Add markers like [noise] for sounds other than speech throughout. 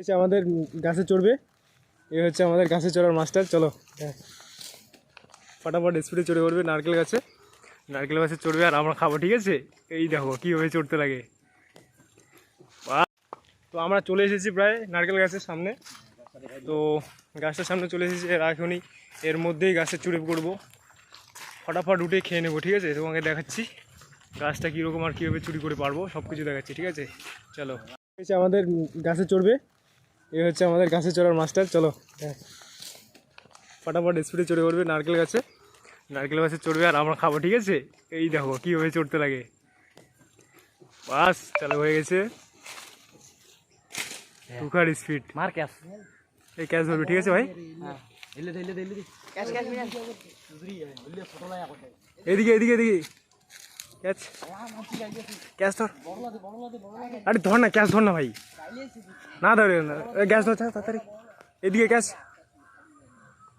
হচ্ছে আমাদের গাছে চড়বে। এ হচ্ছে আমাদের গাছে চড়ার মাস্টার, চলো। ফটাফট স্পিডে চড়ে পড়বে নারকেল গাছে। নারকেল গাছে চড়বে আর আমরা খাব, ঠিক আছে? এই দেখো কীভাবে চড়তে লাগে। তো আমরা চলে এসেছি প্রায় নারকেল গাছের সামনে। তো গাছটার সামনে চলে এসেছি এর এখনই এর মধ্যেই গাছে চড়ে পড়ব। ফটাফট উঠে খেয়ে নেব, ঠিক আছে? তোমাকে দেখাচ্ছি গাছটা কীরকম আর কীভাবে চুরি করে পারব সব কিছু দেখাচ্ছি, ঠিক আছে? চলো। আমাদের গাছে চড়বে। এ হচ্ছে আমাদের গাছে চড়ার মাস্টার চলো। ফটাফট স্পিডে চড়ে পড়বে নারকেল গাছে। নারকেল গাছে চড়বে আর আমরা খাব ঠিক আছে? এই দেখো কীভাবে চড়তে লাগে। বাস চালু হয়ে গেছে। টুকার স্পিড মার ক্যাশ। এই ক্যাচ ধরবে ঠিক আছে ভাই? ক্যাশ ক্যাশ এদিকে এদিকে এদিকে। ক্যাচ ক্যাচ ধর। আরে ধর না ক্যাচ ধর না ভাই। না ধরে না গ্যাস ধর তাড়াতাড়ি। এদিকে ক্যাচ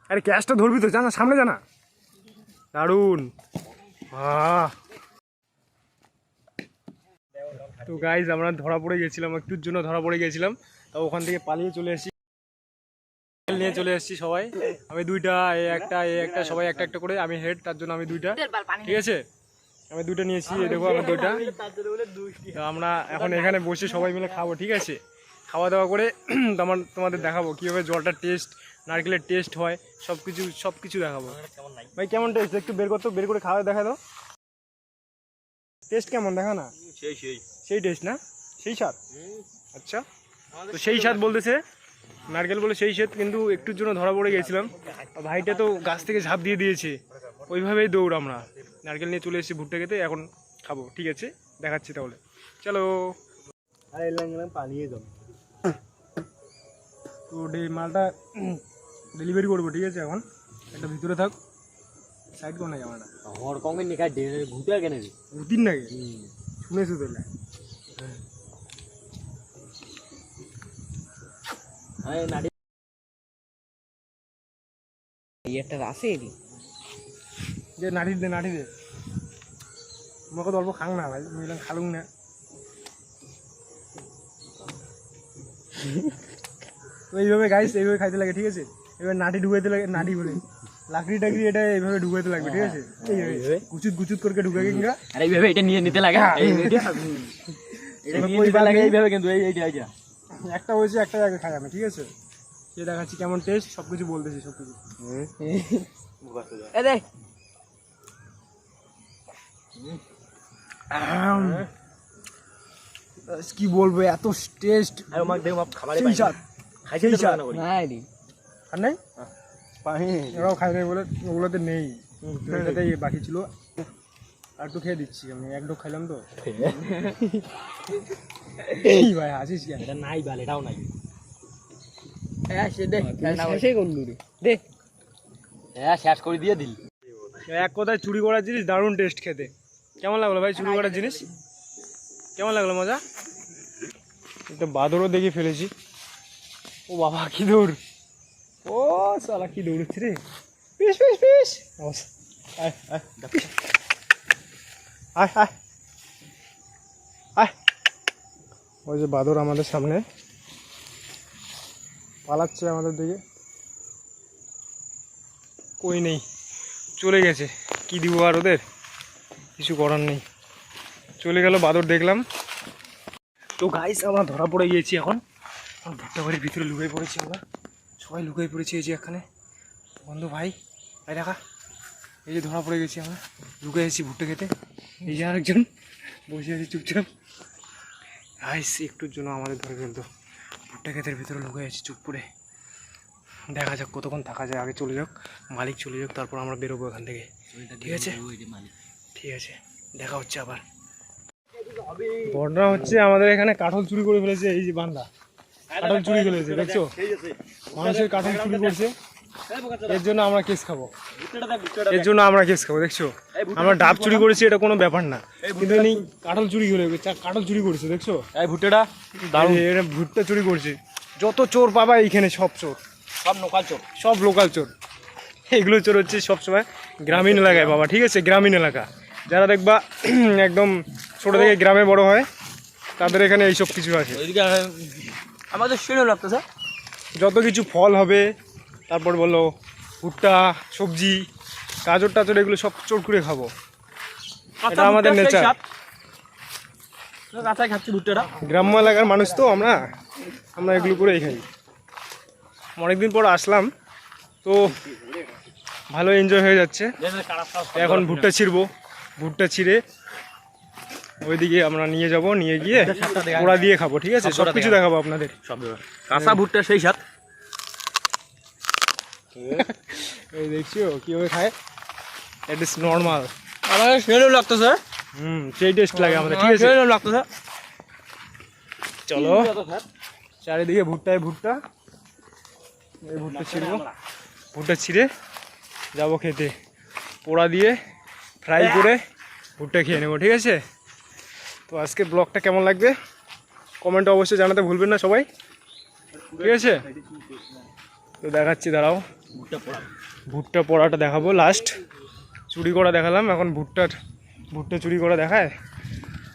আরে ক্যাচটা ধরবি তো জানা সামনে জানা আহ তো গাইজ আমরা ধরা পড়ে গেছিলাম, একটুর জন্য ধরা পড়ে গেছিলাম। তো ওখান থেকে পালিয়ে চলে এসেছি। নিয়ে চলে এসেছি সবাই। আমি দুইটা, এ একটা এ একটা, সবাই একটা একটা করে, আমি হেড তার জন্য আমি দুইটা। ঠিক আছে? আমি দুটো নিয়েছি এই দেখো আমার দুইটা। তো আমরা এখন এখানে বসে সবাই মিলে খাব ঠিক আছে? খাওয়া দাওয়া করে [clears throat] তোমার তোমাদের দেখাবো কীভাবে জলটার টেস্ট নারকেলের টেস্ট হয় সব কিছু সব কিছু দেখাবো। ভাই কেমন টেস্ট একটু বের করতো বের করে খাওয়া দেখা দাও। টেস্ট কেমন? দেখা না? সেই সেই। সেই টেস্ট না? সেই স্বাদ? আচ্ছা। তো সেই স্বাদ বলতেছে। নারকেল বলে সেই স্বাদ কিন্তু একটুর জন্য ধরা পড়ে গেছিলাম। ভাইটা তো গাছ থেকে ঝাঁপ দিয়ে দিয়েছে। ওইভাবেই দৌড় আমরা। নারকেল নিয়ে চলে এসেছি ভুট্টা খেতে এখন খাব। ঠিক আছে দেখাচ্ছি তাহলে। চলো। আরে এলাম পালিয়ে যাব। তো ডে মালটা ডেলিভারি করব ঠিক আছে এখন। একটা ভিতরে থাক। সাইড কোন নাই আমারটা হর কঙ্গে নিকা ঘুতে কেন রে দুদিন নাকি? শুনেছো নাডি এই একটা এদি যে নাড়ি দে নাড়ি দে। আমাকে তো অল্প খাং না ভাই আমি খালুং না। তো এইভাবে গাইস এইভাবে খাইতে লাগে ঠিক আছে? এবার নাটি ঢুকাইতে লাগে নাটি বলে। লাকড়ি টাকড়ি এটা এইভাবে ঢুকাইতে লাগবে ঠিক আছে? এইভাবে। গুচুত গুচুত করে ঢুকে কিংবা? আরে এইভাবে এটা নিয়ে নিতে লাগে এই এটা নিয়ে নিতে লাগে এইভাবে কিন্তু এই এইটা এইটা। একটা হয়েছে একটা জায়গায় খাই আমি ঠিক আছে? সে দেখাচ্ছি কেমন টেস্ট সব কিছু বলতেছি সব কিছু এ দে কি বলব এত টেস্ট আরে মাক দেখ মাপ খাবারে সেই স্বাদ। খাইছে সেই স্বাদ। না রে। আর নাই? পানি এরাও খাই নাই বলে ওগুলোতে নেই। এটাতেই বাকি ছিল। আর একটু খেয়ে দিচ্ছি আমি। এক ডোক খাইলাম তো। এই। ভাই হাসিস কেন? এটা নাই বাল এটাও নাই। হ্যাঁ সে দে শেষে করলু রে দে হ্যাঁ শেষ করে দিয়ে দিল এক কথায় চুরি করার জিনিস দারুণ টেস্ট খেতে। কেমন লাগল ভাই চুরি করার জিনিস? কেমন লাগল মজা? একটা বাদরও দেখে ফেলেছি। ও বাবা, কি দৌড়। ও সালা কি দৌড়চ্ছে রে। পিস পিস পিস। ওই যে বাদর আমাদের সামনে। পালাচ্ছে আমাদের দিকে। কই নেই। চলে গেছে। কি দিব আর ওদের? কিছু করার নেই। চলে গেল বাদর দেখলাম। তো গাইস আমরা ধরা পড়ে গিয়েছি এখন। ভুট্টা বাড়ির ভিতরে লুকাই পড়েছি আমরা সবাই লুকাই পড়েছি এই যে এখানে। বন্ধু ভাই ভাই দেখা। এই যে ধরা পড়ে গেছি আমরা। লুকাই এসেছি ভুট্টা খেতে। এই যে আরেকজন বসে আছে চুপচাপ। গাইস একটুর জন্য আমাদের ধরে ফেলতো। ভুট্টা ক্ষেতের ভিতরে লুকাই আছি চুপ করে। দেখা যাক কতক্ষণ থাকা যায় আগে চলে যাক। মালিক চলে যাক তারপর আমরা বেরোবো এখান থেকে। ঠিক আছে? ঠিক আছে দেখা হচ্ছে আবার। ঘটনা হচ্ছে আমাদের এখানে কাঠল চুরি করে ফেলেছে এই যে বান্দা। কাঠল চুরি ফেলেছে দেখছ? মানুষের কাঠল চুরি করছে। এর জন্য আমরা কেস খাব। এর জন্য আমরা কেস খাব দেখছ? আমরা ডাব চুরি করেছি এটা কোনো ব্যাপার না। কিন্তু ইনি কাঠল চুরি করে কাঠল চুরি করেছে দেখছ? এই ভুট্টাটা দারুণ। এটা ভুট্টা চুরি করছে। যত চোর পাবা এইখানে সব চোর। সব লোকাল চোর। সব লোকাল চোর। এগুলো চোর হচ্ছে সবসময় গ্রামীণ এলাকায় বাবা ঠিক আছে? গ্রামীণ এলাকা। যারা দেখবা [clears throat] একদম ছোট থেকে গ্রামে বড় হয় তাদের এখানে এইসব কিছু আছে। আমাদের শুনে লাগতেছে যত কিছু ফল হবে তারপর বলো ভুট্টা সবজি গাজর টাজর এগুলো সব চোর করে খাব। এটা আমাদের নেচার কাঁচাই খাচ্ছি ভুট্টাটা। গ্রাম্য এলাকার মানুষ তো আমরা আমরা এগুলো করেই খাই। অনেকদিন পর আসলাম তো ভালো এনজয় হয়ে যাচ্ছে। এখন ভুট্টা ছিঁড়বো। ভুট্টা ছিঁড়ে ওইদিকে আমরা নিয়ে যাব নিয়ে গিয়ে ওরা দিয়ে খাব ঠিক আছে? সব কিছু দেখাবো আপনাদের। সব কাঁচা ভুট্টা সেই সাথ [laughs] এই দেখছ কীভাবে খায়? ইট ইস নর্মাল আমাদের শুনে লাগতেছে। হুম সেই টেস্ট লাগে আমাদের ঠিক আছে? শুনে লাগতেছে। চলো চারিদিকে ভুট্টায় ভুট্টা। এই ভুট্টা ছিঁড়বো। ভুট্টা ছিঁড়ে যাব খেতে। পোড়া দিয়ে ফ্রাই করে ভুট্টা খেয়ে নেব, ঠিক আছে? তো আজকে ব্লগটা কেমন লাগবে? কমেন্টে অবশ্যই জানাতে ভুলবেন না সবাই। ঠিক আছে? তো দেখাচ্ছি, দাঁড়াও। ভুট্টা পোড়াটা দেখাবো লাস্ট চুরি করা দেখালাম, এখন ভুট্টার ভুট্টা চুরি করা দেখায়।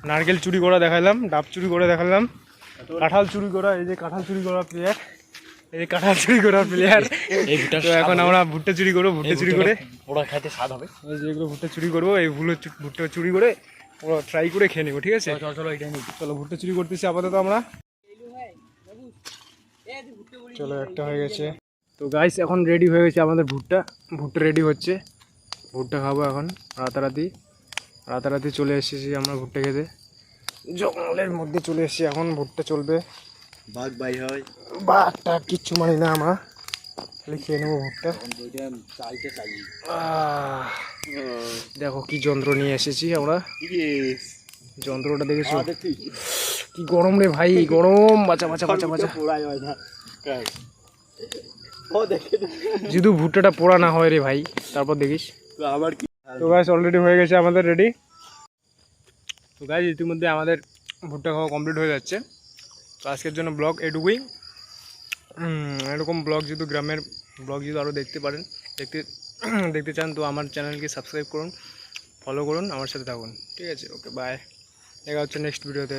নারকেল চুরি করা দেখালাম, ডাব চুরি করে দেখালাম। কাঁঠাল চুরি করা, এই যে কাঁঠাল চুরি করা প্লেয়ার এই কাঁঠাল চুরি করা প্লেয়ার তো এখন আমরা ভুট্টা চুরি করব ভুট্টা চুরি করে। পোড়া খাইতে স্বাদ হবে। এই যে এগুলো ভুট্টা চুরি করব এই ভুলো ভুট্টা চুরি করে ওরা ট্রাই করে খেয়ে নেব ঠিক আছে? চলো চলো এটা নিই। চলো ভুট্টা চুরি করতেছি আপাতত আমরা। চলো একটা হয়ে গেছে। তো গাইস এখন রেডি হয়ে গেছে আমাদের ভুট্টা। ভুট্টা রেডি হচ্ছে। ভুট্টা খাব এখন রাতারাতি। রাতারাতি চলে এসেছি আমরা ভুট্টা খেতে। জঙ্গলের মধ্যে চলে এসেছি এখন ভুট্টা চলবে। বাঘ বাই হয়। বাঘটা কিচ্ছু মানি না আমরা খালি খেয়ে নেব আহ, দেখো কি যন্ত্র নিয়ে এসেছি আমরা। যন্ত্রটা দেখেছ? কি? গরম রে ভাই গরম। বাঁচা বাঁচা বাঁচা বাঁচা। যদি ভুট্টাটা পোড়া না হয় রে ভাই। তারপর দেখিস। আবার কি? তো গাছ অলরেডি হয়ে গেছে আমাদের রেডি তো গাছ ইতিমধ্যে আমাদের ভুট্টা খাওয়া কমপ্লিট হয়ে যাচ্ছে। তো আজকের জন্য ব্লগ এটুকুই। এরকম ব্লগ যদি গ্রামের ব্লগ যদি আরও দেখতে পারেন, দেখতে [clears throat] দেখতে চান, তো আমার চ্যানেলকে সাবস্ক্রাইব করুন ফলো করুন, আমার সাথে থাকুন। ঠিক আছে ওকে বাই দেখা হচ্ছে নেক্সট ভিডিওতে